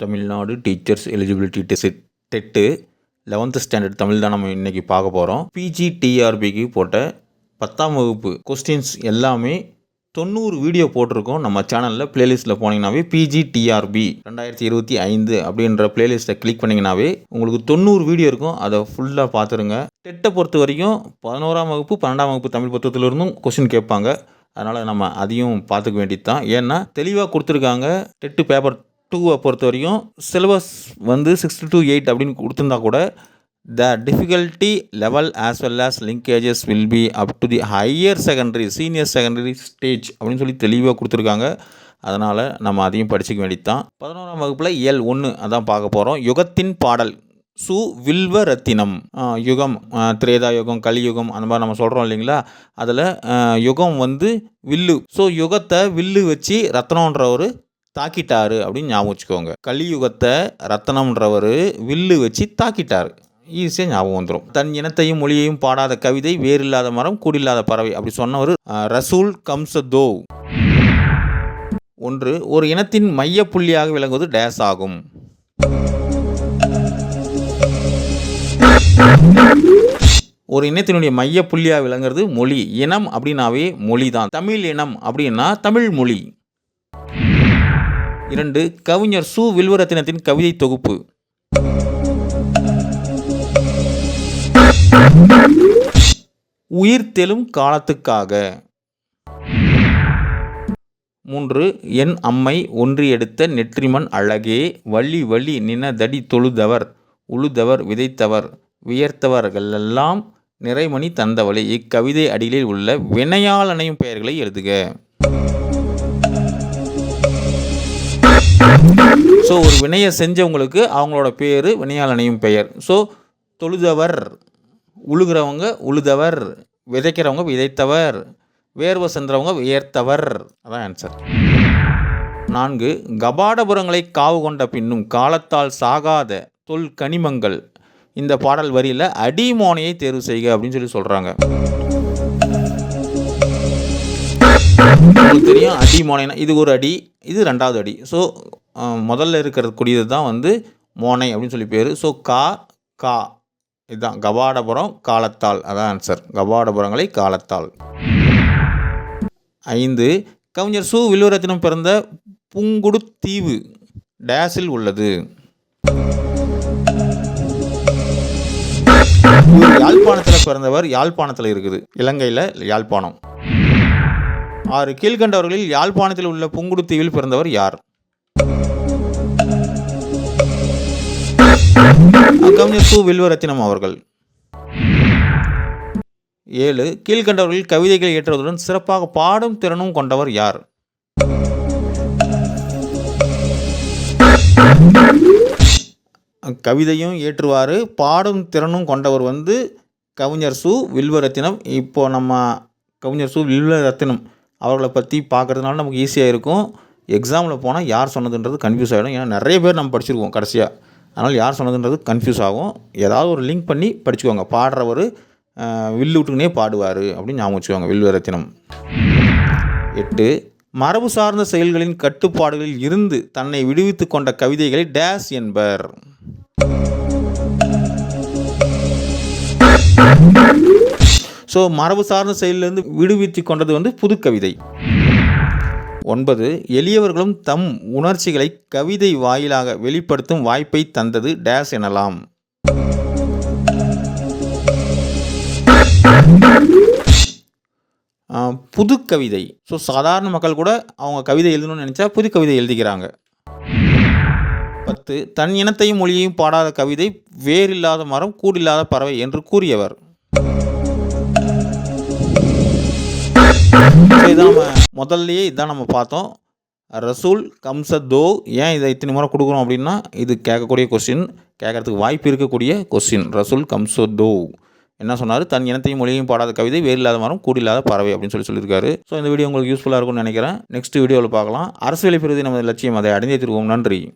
Tamil Nadu teachers eligibility test TET eleventh standard Tamil தான் நம்ம இன்றைக்கி பார்க்க போகிறோம் பிஜிடிஆர்பிக்கு போட்ட பத்தாம் வகுப்பு கொஸ்டின்ஸ் எல்லாமே தொண்ணூறு வீடியோ போட்டிருக்கோம் நம்ம சேனலில் பிளேலிஸ்ட்டில் போனீங்கன்னாவே பிஜிடிஆர்பி ரெண்டாயிரத்தி இருபத்தி ஐந்து அப்படின்ற பிளேலிஸ்ட்டை கிளிக் பண்ணிங்கனாவே உங்களுக்கு தொண்ணூறு வீடியோ இருக்கும். அதை ஃபுல்லாக பார்த்துருங்க. டெட்டை பொறுத்த வரைக்கும் பதினோராம் வகுப்பு பன்னெண்டாம் வகுப்பு தமிழ் புத்தகத்திலிருந்தும் கொஸ்டின் கேட்பாங்க. அதனால் நம்ம அதையும் பார்த்துக்க வேண்டியது தான் ஏன்னா தெளிவாக கொடுத்துருக்காங்க. டெட்டு பேப்பர் டூவை பொறுத்த வரைக்கும் சிலபஸ் வந்து சிக்ஸ்டி டூ எயிட் அப்படின்னு கொடுத்துருந்தா கூட the difficulty level as well as linkages will be up to the higher secondary senior secondary stage அப்படின்னு சொல்லி தெளிவாக கொடுத்துருக்காங்க. அதனால் நம்ம அதையும் படிச்சுக்க வேண்டியது தான் பதினோராம் வகுப்பில் இயல் ஒன்று அதான் பார்க்க போகிறோம் யுகத்தின் பாடல் சு வில்வ ரத்தினம் யுகம் திரேதா யுகம் கலியுகம் அந்த மாதிரி நம்ம சொல்கிறோம் இல்லைங்களா? அதில் யுகம் வந்து வில்லு. ஸோ யுகத்தை வில்லு வச்சு ரத்னன்றவர் தாக்கிட்டாரு அப்படின்னு ஞாபகம் வச்சுக்கோங்க. கலியுகத்தை ரத்தனம்ன்றவர் வில்லு வச்சு தாக்கிட்டாரு. ஈஸியாக ஞாபகம் வந்துடும் தன் இனத்தையும் மொழியையும் பாடாத கவிதை வேறில்லாத மரம் கூடில்லாத பறவை அப்படி சொன்னவர் ரசூல் கம்சதோவ் ஒன்று ஒரு இனத்தின் மையப்புள்ளியாக விளங்குவது டேஸ் ஆகும். ஒரு இனத்தினுடைய மைய புள்ளியாக விளங்குறது மொழி. இனம் அப்படின்னாவே மொழி தான் தமிழ் இனம் அப்படின்னா தமிழ் மொழி. இரண்டு கவிஞர் சு. வில்வரத்தினத்தின் கவிதை தொகுப்பு. உயிர்த்தெழும் காலத்துக்காக. மூன்று என் அம்மை ஒன்றியெடுத்த நெற்றிமன் அழகே வள்ளி வள்ளி நினதடி தொழுதவர் உழுதவர் விதைத்தவர் வியர்த்தவர்களெல்லாம் நிறைமணி தந்தவளே. இக்கவிதை அடிகளில் உள்ள வினையாளனையும் பெயர்களை எழுதுக. ஸோ ஒரு வினையை செஞ்சவங்களுக்கு அவங்களோட பேர் வினையாளனையும் பெயர். ஸோ தொழுதவர் உழுகிறவங்க உழுதவர் விதைக்கிறவங்க விதைத்தவர் வேர்வை சென்றவங்க வியர்த்தவர். அதான் ஆன்சர் நான்கு கபாடபுரங்களை காவு கொண்ட பின்னும் காலத்தால் சாகாத தொல் கனிமங்கள். இந்த பாடல் வரியில் அடிமோனையை தேர்வு செய்க அப்படின்னு சொல்லி சொல்கிறாங்க உங்களுக்கு தெரியும் அடிமோனைனா இது ஒரு அடி இது ரெண்டாவது அடி. ஸோ முதல்ல இருக்கக்கூடியது கூடியது தான் வந்து மோனை அப்படின்னு சொல்லி பேர். ஸோ கா கா. இதுதான். கபாடபுரம் காலத்தால். அதான் ஆன்சர் கபாடபுரங்களை காலத்தால். ஐந்து கவிஞர் சு வில்வரத்தினம் பிறந்த புங்குடு தீவு டேஸில் உள்ளது. யாழ்ப்பாணத்தில் பிறந்தவர் யாழ்ப்பாணத்தில் இருக்குது. இலங்கையில் யாழ்ப்பாணம். ஆறு கீழ்கண்டவர்களில் யாழ்ப்பாணத்தில் உள்ள புங்குடுத்தீவில் பிறந்தவர் யார்? கவிஞர் சு வில்வரத்தினம் அவர்கள். ஏழு கீழ்கண்டவர்களில் கவிதைகள் இயற்றுவதுடன் சிறப்பாக பாடும் திறனும் கொண்டவர் யார்? கவிதையும் ஏற்றுவார் பாடும் திறனும் கொண்டவர் வந்து கவிஞர் சு வில்வரத்தினம். இப்போ நம்ம கவிஞர் சு வில்வரத்தினம் அவர்களை பற்றி பார்க்குறதுனால நமக்கு ஈஸியாக இருக்கும். எக்ஸாமில் போனால் யார் சொன்னதுன்றது கன்ஃபியூஸ் ஆகிடும் ஏன்னா நிறைய பேர் நம்ம படிச்சிருக்கோம் கடைசியாக அதனால் யார் சொன்னதுன்றது கன்ஃபியூஸ் ஆகும். ஏதாவது ஒரு லிங்க் பண்ணி படிச்சுக்கோங்க. பாடுறவர் வில்லு விட்டுக்குனே பாடுவார் அப்படின்னு ஞாபகம் வச்சுக்கோங்க. வில்வரத்தினம் எட்டு மரபு சார்ந்த செயல்களின் கட்டுப்பாடுகளில் இருந்து தன்னை விடுவித்து கொண்ட கவிதைகளை டேஸ் என்பர். ஸோ மரபு சார்ந்த செயலிலிருந்து விடுவித்து கொண்டது வந்து புது கவிதை ஒன்பது எளியவர்களும் தம் உணர்ச்சிகளை கவிதை வாயிலாக வெளிப்படுத்தும் வாய்ப்பை தந்தது டேஸ் எனலாம். புது கவிதை. ஸோ சாதாரண மக்கள் கூட அவங்க கவிதை எழுதணும்னு நினச்சா புது கவிதை எழுதிக்கிறாங்க. பத்து தன் இனத்தையும் மொழியையும் பாடாத கவிதை வேறில்லாத மரம் கூடில்லாத பறவை என்று கூறியவர். இதான் நம்ம முதல்லையே இதான் நம்ம பார்த்தோம். ரசூல் கம்சதோ ஏன் இதை இத்தனை முறை கொடுக்குறோம் அப்படின்னா இது கேட்கக்கூடிய கொஸ்டின் கேட்கறதுக்கு வாய்ப்பு இருக்கக்கூடிய கொஸ்டின் ரசூல் கம்சதோ என்ன சொன்னார்? தன் இனத்தையும் மொழியையும் பாடாத கவிதை வேறு இல்லாத மரம் கூடில்லாத பறவை அப்படின்னு சொல்லி சொல்லியிருக்காரு. ஸோ இந்த வீடியோ உங்களுக்கு யூஸ்ஃபுல்லாக இருக்கும்னு நினைக்கிறேன். நெக்ஸ்ட் வீடியோவில் பார்க்கலாம். அரசு வேலை பெறுவதை நமது லட்சியம் அதை அடைந்தே திருவோம். நன்றி.